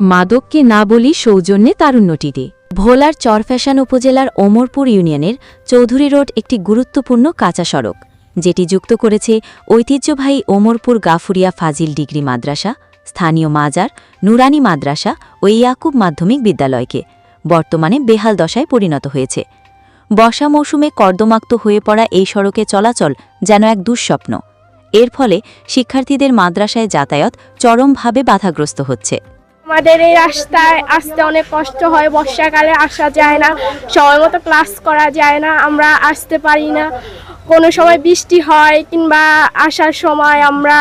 মাদককে না বলি সৌজন্যে তারুণ্যটিতে ভোলার চরফ্যাশন উপজেলার ওমরপুর ইউনিয়নের চৌধুরী রোড একটি গুরুত্বপূর্ণ কাঁচা সড়ক, যেটি যুক্ত করেছে ঐতিহ্যবাহী ওমরপুর গাফুরিয়া ফাজিল ডিগ্রি মাদ্রাসা, স্থানীয় মাজার, নুরানি মাদ্রাসা ও ইয়াকুব মাধ্যমিক বিদ্যালয়কে, বর্তমানে বেহাল দশায় পরিণত হয়েছে। বর্ষা মৌসুমে কর্দমাক্ত হয়ে পড়া এই সড়কে চলাচল যেন এক দুঃস্বপ্ন। এর ফলে শিক্ষার্থীদের মাদ্রাসায় যাতায়াত চরমভাবে বাধাগ্রস্ত হচ্ছে। আমাদের এই রাস্তায় আসতে অনেক কষ্ট হয়, বর্ষাকালে আসা যায় না, সময় মতো ক্লাস করা যায় না, আমরা আসতে পারি না। কোনো সময় বৃষ্টি হয় কিংবা আসার সময় আমরা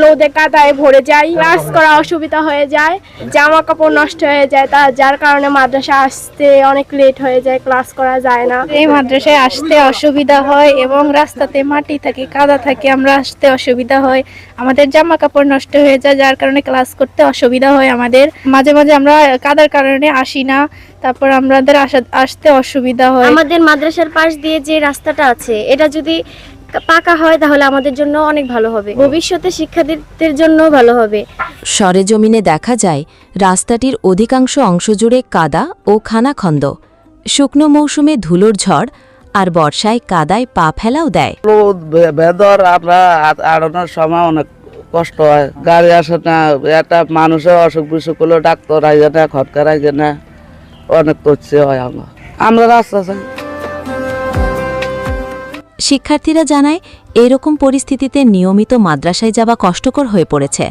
লোদে কাদায় ভরে যায় ক্লাস করা অসুবিধা হয়ে যায় জামা কাপড় নষ্ট হয়ে যায় তা যার কারণে মাদ্রাসা আসতে অনেক লেট হয়ে যায় ক্লাস করা যায় না। এই মাদ্রাসায় আসতে অসুবিধা হয় এবং রাস্তাতে মাটি থাকে কাদা থাকে আমরা আসতে অসুবিধা হয়। আমাদের জামা কাপড় নষ্ট হয়ে যায় যার কারণে ক্লাস করতে অসুবিধা হয় আমাদের। মাঝে মাঝে আমরা কাদার কারণে আসি না তারপর আমাদের আসা আসতে অসুবিধা হয়। আমাদের মাদ্রাসার পাশ দিয়ে যে রাস্তাটা আছে এটা যদি পাকা হয় তাহলে আমাদের জন্য অনেক ভালো হবে। ভবিষ্যতে শিক্ষার্থীদের জন্য ভালো হবে। সরেজমিনে দেখা যায় রাস্তাটির অধিকাংশ অংশ জুড়ে কাদা ও খানাখন্দ। শুকনো মৌসুমে ধুলোর ঝড় আর বর্ষায় কাদায় পা ফেলাও দেয়। বেদর আমরা আড়ানোর সময় অনেক কষ্ট হয়। গাড়ি আসে না একটা মানুষের অসুখ বিসুখ হলো ডাক্তার আইজে না খটকার আইজে না অনেক তথ্য হয় আমরা। আমরা রাস্তা চাই। শিক্ষার্থীরা জানায়, এরকম পরিস্থিতিতে নিয়মিত মাদ্রাসায় যাওয়া কষ্টকর হয়ে পড়েছে।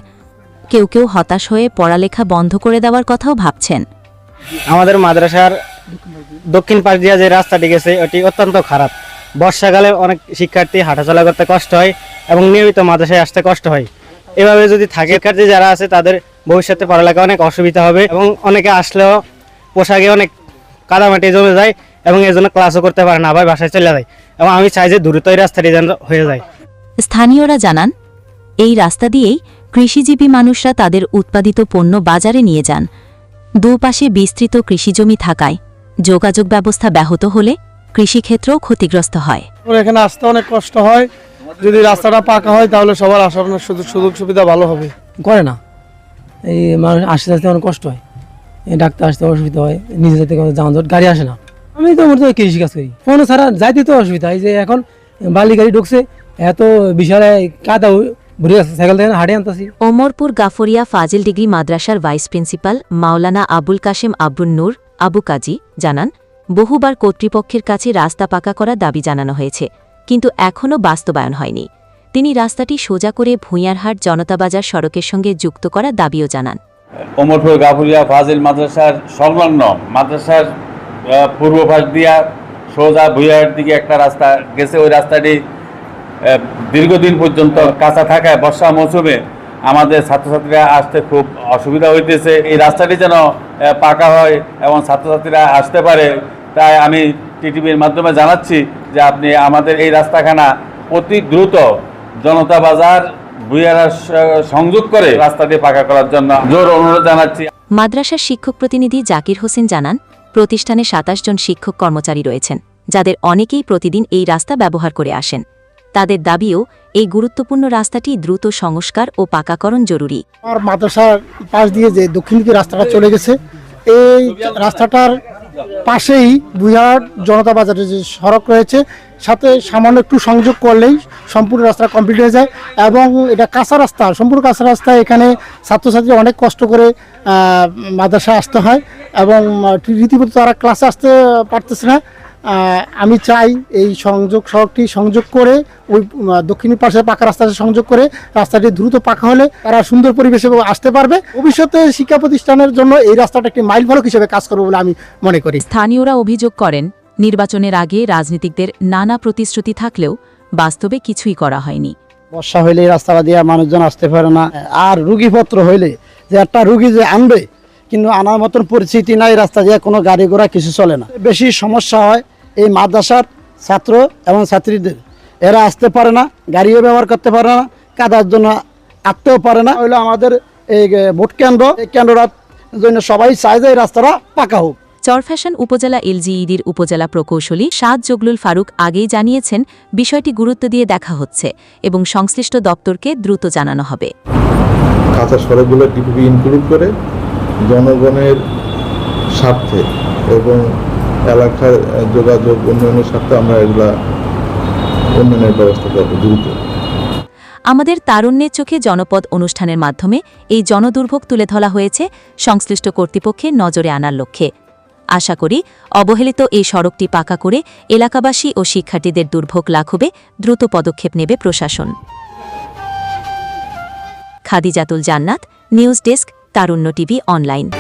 কেউ কেউ হতাশ হয়ে পড়ালেখা বন্ধ করে দেওয়ার কথাও ভাবছেন। আমাদের মাদ্রাসার দক্ষিণ পাশ দিয়ে যে রাস্তাটি গেছে, ওটি অত্যন্ত খারাপ। বর্ষাকালে অনেক শিক্ষার্থী হাঁটাচলা করতে কষ্ট হয় এবং নিয়মিত মাদ্রাসায় আসতে কষ্ট হয়। এভাবে যদি থাকে, শিক্ষার্থী যারা আছে, তাদের ভবিষ্যতে পড়ালেখা অনেক অসুবিধা হবে এবং অনেকে আসলেও পোশাকে অনেক কাদামাটি জমে যায় এবং এই জন্য ক্লাসও করতে পারে না, আবার বাসায় চলে যায়। এবং আমি চাই যে দ্রুত এই রাস্তাটি যেন হয়ে যায়। স্থানীয়রা জানান এই রাস্তা দিয়েই কৃষিজীবী মানুষরা তাদের উৎপাদিত পণ্য বাজারে নিয়ে যান। দুপাশে বিস্তৃত কৃষিজমি থাকায় যোগাযোগ ব্যবস্থা ব্যাহত হলে কৃষিক্ষেত্রও ক্ষতিগ্রস্ত হয়। ওর এখানে আসতে অনেক কষ্ট হয়। যদি রাস্তাটা পাকা হয় তাহলে সবার আসার অনেক সুযোগ সুযোগ সুবিধা ভালো হবে। করে না। এই মানুষ আসতে আসতে অনেক কষ্ট হয়। ডাক্তার আসতে অসুবিধা হয় নিজে যেতে কোনো যানজট গাড়ি আসে না। আমি তো মূলত কৃষি কাজ করি। কোনো ছাড়া যাইতে তো অসুবিধা। এই যে এখন বালি গাড়ি ঢুকছে এত বিশাল কাদা ওমরপুর গাফরিয়া ফাজিল ডিগ্রি মাদ্রাসার ভাইস প্রিন্সিপাল মাওলানা আবুল কাশেম আব্বুন নূর আবু কাজী জানান বহুবার কর্তৃপক্ষের কাছে রাস্তা পাকা করার দাবি জানানো হয়েছে কিন্তু এখনও বাস্তবায়ন হয়নি। তিনি রাস্তাটি সোজা করে ভূঁইয়ারহাট জনতাবাজার সড়কের সঙ্গে যুক্ত করার দাবিও জানান। ওমরপুর গাফুরিয়া ফাজিল মাদ্রাসার সংলগ্ন মাদ্রাসার পূর্ব পাশ দিয়া সোজা ভুইয়ার দিকে একটা রাস্তা গেছে। ওই রাস্তাটি দীর্ঘদিন পর্যন্ত কাঁচা থাকায় বর্ষা মৌসুমে আমাদের ছাত্রছাত্রীরা আসতে খুব অসুবিধা হইতেছে। এই রাস্তাটি যেন পাকা হয় এবং ছাত্রছাত্রীরা আসতে পারে, তাই আমি টিটিভির মাধ্যমে জানাচ্ছি যে আপনি আমাদের এই রাস্তাখানা অতি দ্রুত জনতা বাজার, ভুইয়ারা সংযোগ করে রাস্তাটি পাকা করার জন্য জোর অনুরোধ জানাচ্ছি। মাদ্রাসার শিক্ষক প্রতিনিধি জাকির হোসেন জানান প্রতিষ্ঠানে সাতাশ জন শিক্ষক কর্মচারী রয়েছেন, যাদের অনেকেই প্রতিদিন এই রাস্তা ব্যবহার করে আসেন। তাদের দাবিও, এই গুরুত্বপূর্ণ রাস্তাটি দ্রুত সংস্কার ও পাকাকরণ জরুরি। আমার মাদ্রাসার পাশ দিয়ে যে দক্ষিণ দিকে রাস্তাটা চলে গেছে, এই রাস্তাটার পাশেই বুঝাট জনতা বাজারে যে সড়ক রয়েছে, সাথে সামান্য একটু সংযোগ করলেই সম্পূর্ণ রাস্তা কমপ্লিট হয়ে যায় এবং এটা কাঁচা রাস্তা সম্পূর্ণ কাঁচা রাস্তা। এখানে ছাত্রছাত্রী অনেক কষ্ট করে আহ, মাদ্রাসায় আসতে হয় এবং রীতিমতো তারা ক্লাসে আসতে পারতেছে না। আমি চাই এই সংযোগ সড়কটি সংযোগ করে ওই দক্ষিণী পাশে পাকা রাস্তা সংযোগ করে রাস্তাটি দ্রুত পাকা হলে তারা সুন্দর পরিবেশে আসতে পারবে। ভবিষ্যতে শিক্ষা প্রতিষ্ঠানের জন্য এই রাস্তাটা একটি মাইল ফলক হিসেবে কাজ করবে বলে আমি মনে করি। স্থানীয়রা অভিযোগ করেন নির্বাচনের আগে রাজনীতিকদের নানা প্রতিশ্রুতি থাকলেও বাস্তবে কিছুই করা হয়নি। বর্ষা হইলে রাস্তা দিয়ে মানুষজন আসতে পারে না। আর রুগীপত্র হইলে যে একটা রুগী যে আনবে, কিন্তু আনার মতন পরিস্থিতি নাই, রাস্তা দিয়ে কোনো গাড়ি ঘোড়া কিছু চলে না। বেশি সমস্যা হয় এই মাদ্রাসার ছাত্র এবং ছাত্রীদের। এরা আসতে পারে না, গাড়িও ব্যবহার করতে পারে না, কাদার জন্য আঁকতেও পারে না। হইল আমাদের এই ভোট কেন্দ্র। এই কেন্দ্রটার জন্য সবাই চায় যে এই রাস্তাটা পাকা হোক। চরফ্যাশন উপজেলা এলজিইডির উপজেলা প্রকৌশলী সাদ জগলুল ফারুক আগেই জানিয়েছেন বিষয়টি গুরুত্ব দিয়ে দেখা হচ্ছে এবং সংশ্লিষ্ট দপ্তরকে দ্রুত জানানো হবে। কাঁচা সড়কগুলো ইনক্লুড করে জনগণের স্বার্থে এবং এলাকার যোগাযোগ উন্নয়নের স্বার্থে আমরা এগুলা উন্নয়নের ব্যবস্থা করব দ্রুত। আমাদের তারুণ্যের চোখে জনপদ অনুষ্ঠানের মাধ্যমে এই জনদুর্ভোগ তুলে ধরা হয়েছে সংশ্লিষ্ট কর্তৃপক্ষের নজরে আনার লক্ষ্যে। আশা করি অবহেলিত এই সড়কটি পাকা করে এলাকাবাসী ও শিক্ষার্থীদের দুর্ভোগ লাঘবে, দ্রুত পদক্ষেপ নেবে প্রশাসন। Khadijatul Jannat, news desk, Tarunya TV online.